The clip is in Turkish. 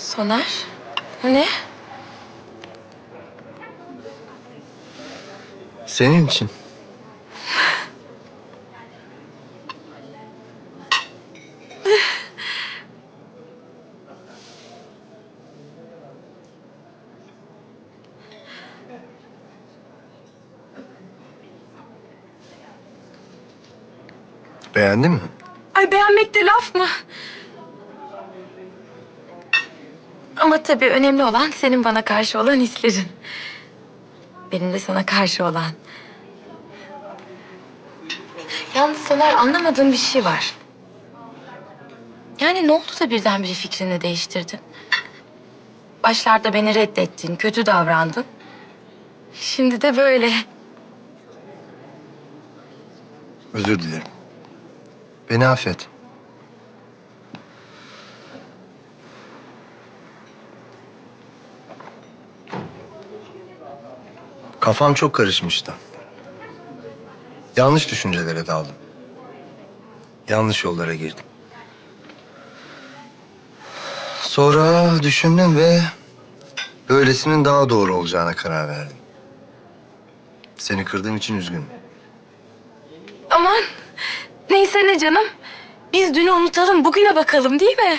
Soner. Bu ne? Senin için. Beğendin mi? Ay beğenmek de laf mı? Ama tabii önemli olan senin bana karşı olan hislerin. Benim de sana karşı olan. Yalnız Soner anlamadığım bir şey var. Yani ne oldu da birdenbire fikrini değiştirdin? Başlarda beni reddettin, kötü davrandın. Şimdi de böyle. Özür dilerim. Beni affet. Kafam çok karışmıştı. Yanlış düşüncelere daldım. Yanlış yollara girdim. Sonra düşündüm ve böylesinin daha doğru olacağına karar verdim. Seni kırdığım için üzgünüm. Aman neyse ne canım. Biz dünü unutalım, bugüne bakalım değil mi?